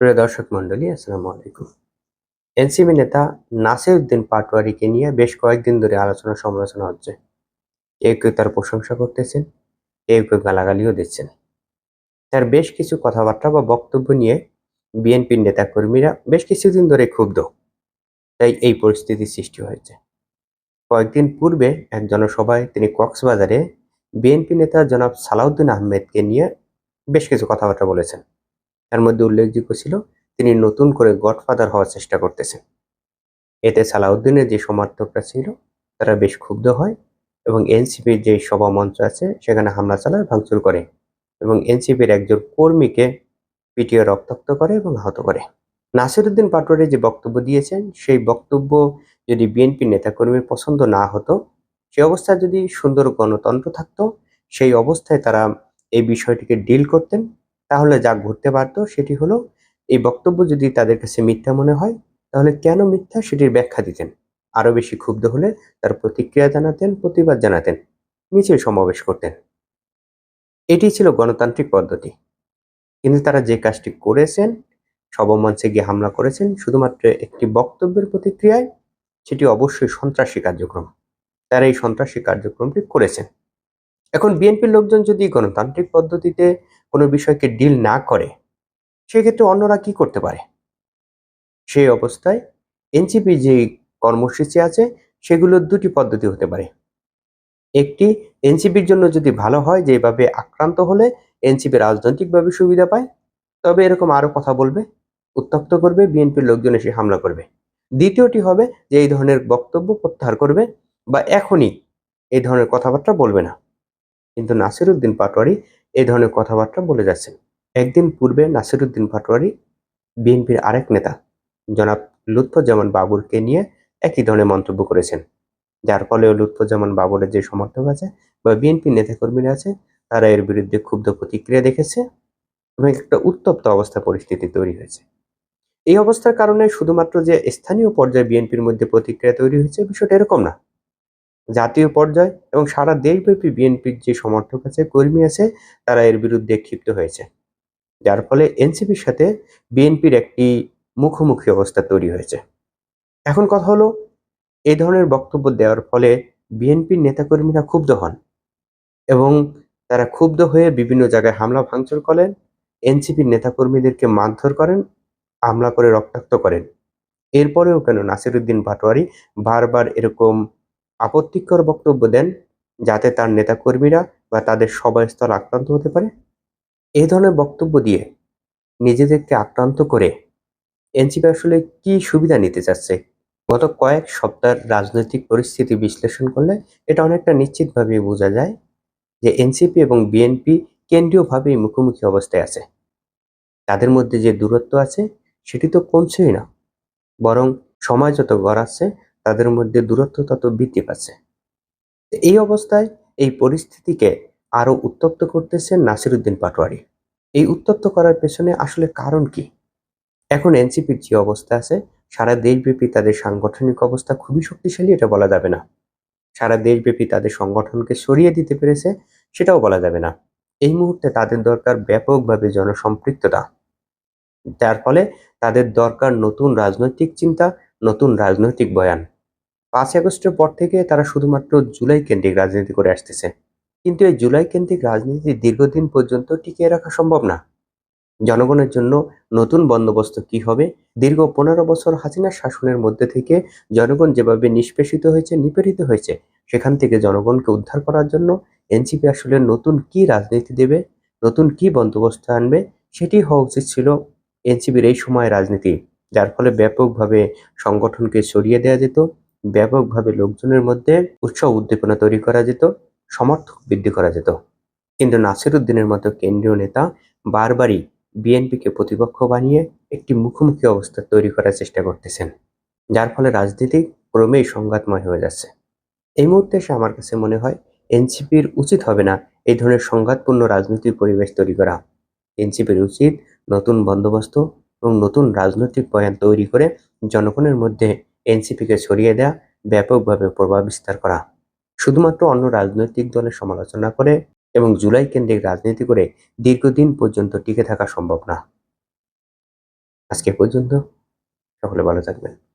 প্রিয় দর্শক মন্ডলী আসসালামু আলাইকুম। এনসিবি নেতা নাসির উদ্দিন পাটোয়ারিকে নিয়ে বেশ কয়েকদিন ধরে আলোচনা সমালোচনা হচ্ছে। কেউ কেউ তার প্রশংসা করতেছেন, কেউ কেউ গালাগালিও দিচ্ছেন। তার বেশ কিছু কথাবার্তা বা বক্তব্য নিয়ে বিএনপির নেতাকর্মীরা বেশ কিছুদিন ধরে ক্ষুব্ধ। তাই এই পরিস্থিতির সৃষ্টি হয়েছে। কয়েকদিন পূর্বে এক জনসভায় তিনি কক্সবাজারে বিএনপি নেতা জনাব সালাউদ্দিন আহমেদকে নিয়ে বেশ কিছু কথাবার্তা বলেছেন। তার মধ্যে উল্লেখযোগ্য ছিল, তিনি নতুন করে গডফাদার হওয়ার চেষ্টা করতেছেন। এতে সালাউদ্দিনের যে সমর্থকরা ছিল, তারা বেশ ক্ষুব্ধ হয় এবং এনসিপির যে সভা মঞ্চ আছে, সেখানে হামলা চালায়, ভাঙচুর করে এবং এনসিপির একজন কর্মীকে পিটিয়ে রক্তাক্ত করে এবং আহত করে। নাসিরুদ্দিন পাটোয়ারি যে বক্তব্য দিয়েছেন, সেই বক্তব্য যদি বিএনপি নেতাকর্মীর পছন্দ না হতো, সে অবস্থায় যদি সুন্দর গণতন্ত্র থাকতো, সেই অবস্থায় তারা এই বিষয়টিকে ডিল করতেন। তাহলে যা ঘটতে পারতো সেটি হলো, এই বক্তব্য যদি তাদের কাছে মিথ্যা মনে হয়, তাহলে কেন মিথ্যা সেটির ব্যাখ্যা দিতেন? আরও বেশি ক্ষুব্ধ হলে তার প্রতিক্রিয়া জানাতেন, প্রতিবাদ জানাতেন, মিছিল সমাবেশ করতেন। এটি ছিল গণতান্ত্রিক পদ্ধতি। কিন্তু তারা যে কাজটি করেছেন সবমঞ্চে গিয়ে হামলা করেছেন, শুধুমাত্র একটি বক্তব্যের প্রতিক্রিয়ায়, সেটি অবশ্যই সন্ত্রাসী কার্যক্রম। তারা এই সন্ত্রাসী কার্যক্রমটি করেছেন। এখন বিএনপির লোকজন যদি গণতান্ত্রিক পদ্ধতিতে কোনো বিষয়কে ডিল না করে, সেক্ষেত্রে অন্যরা কি করতে পারে? সেই অবস্থায় এনসিপি যে কর্মসূচি আছে, সেগুলোর দুটি পদ্ধতি হতে পারে। একটি, এনসিপির জন্য যদি ভালো হয় যেভাবে আক্রান্ত হলে এনসিপি রাজনৈতিকভাবে সুবিধা পায়, তবে এরকম আরও কথা বলবে উত্তক্ত করবে, বিএনপির লোকজন এসে হামলা করবে। দ্বিতীয়টি হবে যে এই ধরনের বক্তব্য প্রত্যাহার করবে বা এখনই এই ধরনের কথাবার্তা বলবে না। কিন্তু নাসিরুদ্দিন পাটোয়ারি এই ধরনের কথাবার্তা বলে যাচ্ছেন। একদিন পূর্বে নাসিরুদ্দিন পাটোয়ারি বিএনপির আরেক নেতা, জনাব লুৎফুজ্জামান বাবুরকে নিয়ে একই ধরনের মন্তব্য করেছেন। যার ফলে লুৎফুজ্জামান বাবুরের যে সমর্থক আছে বা বিএনপি নেতাকর্মীরা আছে, তারা এর বিরুদ্ধে ক্ষুব্ধ প্রতিক্রিয়া দেখেছে এবং একটা উত্তপ্ত অবস্থা পরিস্থিতি তৈরি হয়েছে। এই অবস্থার কারণে শুধুমাত্র যে স্থানীয় পর্যায়ে বিএনপির মধ্যে প্রতিক্রিয়া তৈরি হয়েছে বিষয়টা এরকম না। জাতীয় পর্যায় এবং সারা দেশব্যাপী বিএনপির যে সমর্থক আছে, কর্মী আছে, তারা এর বিরুদ্ধে ক্ষিপ্ত হয়েছে। যার ফলে এনসিপির সাথে বিএনপির একটি মুখোমুখি অবস্থা তৈরি হয়েছে। এখন কথা হলো এই ধরনের বক্তব্য দেওয়ার ফলে বিএনপির নেতাকর্মীরা ক্ষুব্ধ হন এবং তারা ক্ষুব্ধ হয়ে বিভিন্ন জায়গায় হামলা ভাঙচুর করেন, এনসিপির নেতাকর্মীদেরকে মারধর করেন, হামলা করে রক্তাক্ত করেন। এরপরেও কেন নাসিরুদ্দিন ভাটোয়ারি বারবার এরকম আপত্তিকর বক্তব্য দেন যাতে তার নেতাকর্মীরা বা তাদের সবাই সভাস্থল আক্রান্ত হতে পারে। এই ধরনের বক্তব্য দিয়ে নিজেদেরকে আক্রান্ত করে এনসিপি আসলে কি সুবিধা নিতে চাচ্ছে? গত কয়েক সপ্তাহের রাজনৈতিক পরিস্থিতি বিশ্লেষণ করলে এটা অনেকটা নিশ্চিতভাবে বোঝা যায় যে এনসিপি এবং বিএনপি কেন্দ্রীয়ভাবেই মুখোমুখি অবস্থায় আছে। তাদের মধ্যে যে দূরত্ব আছে সেটি তো কমছেই না, বরং সময় যত গড়াচ্ছে তাদের মধ্যে দূরত্ব তত বৃদ্ধি পাচ্ছে। এই অবস্থায় এই পরিস্থিতিকে আরও উত্তপ্ত করতেছেন নাসিরুদ্দিন পাটোয়ারি। এই উত্তপ্ত করার পেছনে আসলে কারণ কি? এখন এনসিপির যে অবস্থা আছে, সারা দেশব্যাপী তাদের সাংগঠনিক অবস্থা খুবই শক্তিশালী, এটা বলা যাবে না। সারা দেশব্যাপী তাদের সংগঠনকে সরিয়ে দিতে পেরেছে, সেটাও বলা যাবে না। এই মুহূর্তে তাদের দরকার ব্যাপকভাবে জনসম্পৃক্ততা। যার ফলে তাদের দরকার নতুন রাজনৈতিক চিন্তা, নতুন রাজনৈতিক বয়ান। পাঁচ আগস্টের পর থেকে তারা শুধুমাত্র জুলাই কেন্দ্রিক রাজনীতি করে আসতেছে। কিন্তু এই জুলাই কেন্দ্রিক রাজনীতি দীর্ঘদিন পর্যন্ত টিকিয়ে রাখা সম্ভব না। জনগণের জন্য নতুন বন্দোবস্ত কি হবে? দীর্ঘ পনেরো বছর হাসিনা শাসনের মধ্যে থেকে জনগণ যেভাবে নিষ্পেষিত হয়েছে, নিপীড়িত হয়েছে, সেখান থেকে জনগণকে উদ্ধার করার জন্য এনসিপি আসলে নতুন কি রাজনীতি দেবে, নতুন কি বন্দোবস্ত আনবে, সেটি হওয়া উচিত ছিল এনসিপির এই সময় রাজনীতি, যার ফলে ব্যাপকভাবে সংগঠনকে সরিয়ে দেওয়া যেত। ব্যাপকভাবে লোকজনের মধ্যে উৎসাহ উদ্দীপনা তৈরি করা যেত, সমর্থক বৃদ্ধি করা যেত। কিন্তু নাসির উদ্দিনের মতো কেন্দ্রীয় নেতা বারবারই বিএনপিকে প্রতিপক্ষ বানিয়ে একটি মুখোমুখি অবস্থা তৈরি করার চেষ্টা করতেছেন, যার ফলে রাজনীতি ক্রমেই সংঘাতময় হয়ে যাচ্ছে। এই মুহূর্তে এসে আমার কাছে মনে হয় এনসিপির উচিত হবে না এই ধরনের সংঘাতপূর্ণ রাজনৈতিক পরিবেশ তৈরি করা। এনসিপির উচিত নতুন বন্দোবস্ত এবং নতুন রাজনৈতিক বয়ান তৈরি করে জনগণের মধ্যে এনসিপিকে ছড়িয়ে দেয়া, ব্যাপকভাবে প্রভাব বিস্তার করা। শুধুমাত্র অন্য রাজনৈতিক দলের সমালোচনা করে এবং জুলাই কেন্দ্রিক রাজনীতি করে দীর্ঘদিন পর্যন্ত টিকে থাকা সম্ভব না। আজকে পর্যন্ত সকলে ভালো থাকবেন।